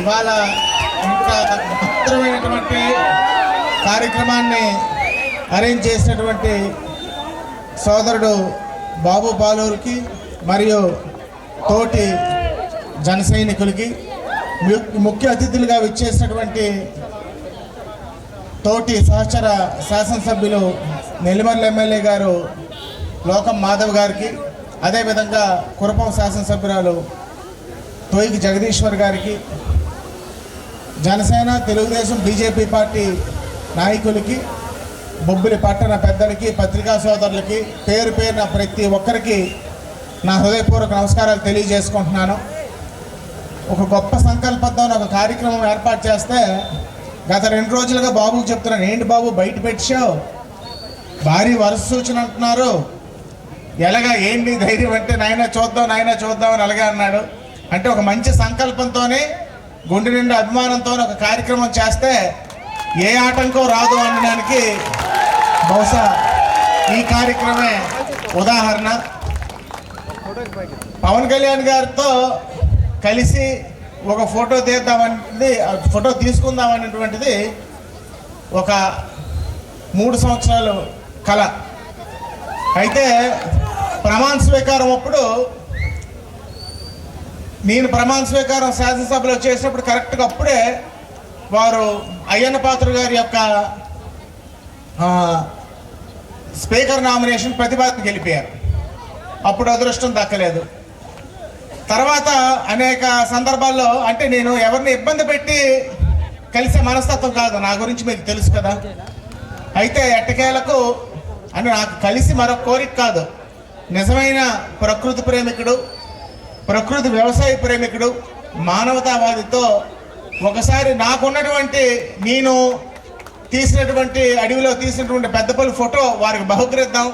ఇవాళ ఇంత మహత్తరమైనటువంటి కార్యక్రమాన్ని అరేంజ్ చేసినటువంటి సోదరుడు బాబు పాలూరుకి మరియు తోటి జన సైనికులకి ము- ముఖ్య అతిథులుగా విచ్చేసినటువంటి తోటి సహచర శాసనసభ్యులు నెల్లిమర్ల ఎమ్మెల్యే గారు లోకం మాధవ్ గారికి అదేవిధంగా కురపం శాసనసభ్యురాలు తోయికి జగదీశ్వర్ గారికి జనసేన తెలుగుదేశం బీజేపీ పార్టీ నాయకులకి బొబ్బిలి పట్టణ పెద్దలకి పత్రికా సోదరులకి పేరు పేరున ప్రతి ఒక్కరికి నా హృదయపూర్వక నమస్కారాలు తెలియజేసుకుంటున్నాను. ఒక గొప్ప సంకల్పంతో ఒక కార్యక్రమం ఏర్పాటు చేస్తే గత రెండు రోజులుగా బాబుకి చెప్తున్నాను ఏంటి బాబు బయట పెట్టావు? భారీ వరుస సూచన అంటున్నారు. ఎలాగా ఏంటి ధైర్యం అంటే నాయన చూద్దాం నాయన చూద్దాం అని అలాగే అన్నాడు. అంటే ఒక మంచి సంకల్పంతోనే గుండె నిండా అభిమానంతో ఒక కార్యక్రమం చేస్తే ఏ ఆటంకం రాదు అనడానికి బహుశా ఈ కార్యక్రమే ఉదాహరణ. పవన్ కళ్యాణ్ గారితో కలిసి ఒక ఫోటో తీద్దామనేది ఆ ఫోటో తీసుకుందామనేటువంటిది ఒక మూడు సంవత్సరాలు కళ అయితే ప్రమాణ స్వీకారం అప్పుడు నేను ప్రమాణ స్వీకారం శాసనసభలో చేసినప్పుడు కరెక్ట్గా అప్పుడే వారు అయ్యన్న పాత్ర గారి యొక్క స్పీకర్ నామినేషన్ ప్రతిపాదన గెలిపారు అప్పుడు అదృష్టం దక్కలేదు. తర్వాత అనేక సందర్భాల్లో అంటే నేను ఎవరిని ఇబ్బంది పెట్టి కలిసే మనస్తత్వం కాదు నా గురించి మీకు తెలుసు కదా. అయితే ఎట్టకేలకు అని నాకు కలిసి మరొక కోరిక కాదు. నిజమైన ప్రకృతి ప్రేమికుడు ప్రకృతి వ్యవసాయ ప్రేమికుడు మానవతావాదితో ఒకసారి నాకున్నటువంటి నేను తీసినటువంటి అడవిలో తీసినటువంటి పెద్దపల్లి ఫోటో వారికి బహుకరిద్దాం.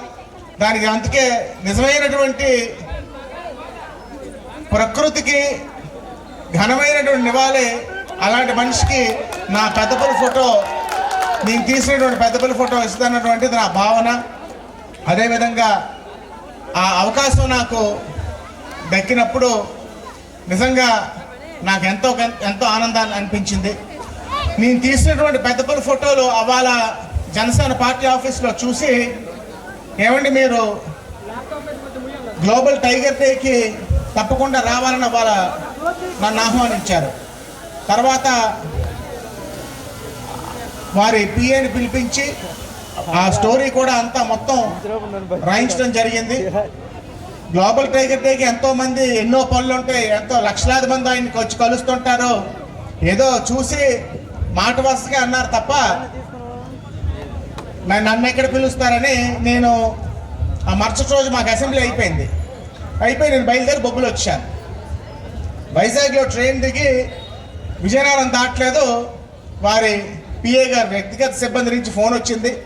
దానికి అందుకే నిజమైనటువంటి ప్రకృతికి ఘనమైనటువంటి నివాళి అలాంటి మనిషికి నా పెద్దపల్లి ఫోటో నేను తీసినటువంటి పెద్దపల్లి ఫోటో ఇస్తున్నటువంటిది నా భావన. అదేవిధంగా ఆ అవకాశం నాకు దక్కినప్పుడు నిజంగా నాకు ఎంతో ఎంతో ఆనందాన్ని అనిపించింది. నేను తీసినటువంటి పెద్దపల్లి ఫోటోలు అవాళ జనసేన పార్టీ ఆఫీస్లో చూసి ఏమండి మీరు గ్లోబల్ టైగర్ డేకి తప్పకుండా రావాలని వాళ్ళ నన్ను ఆహ్వానించారు. తర్వాత వారి పిఏని పిలిపించి ఆ స్టోరీ కూడా అంతా మొత్తం రాయించడం జరిగింది. గ్లోబల్ టైగర్ డేకి ఎంతో మంది ఎన్నో పనులు ఉంటాయి. ఎంతో లక్షలాది మంది ఆయనకి వచ్చి కలుస్తుంటారు. ఏదో చూసి మాట వరుసగా అన్నారు తప్ప నన్ను నన్ను ఎక్కడ పిలుస్తారని నేను ఆ మరుసటి రోజు మాకు అసెంబ్లీ అయిపోయింది. అయిపోయి నేను బయలుదేరి బొబ్బులు వచ్చాను. వైజాగ్లో ట్రైన్ దిగి విజయనగరం దాటలేదు. వారి పిఏ గారు వ్యక్తిగత సిబ్బంది నుంచి ఫోన్ వచ్చింది.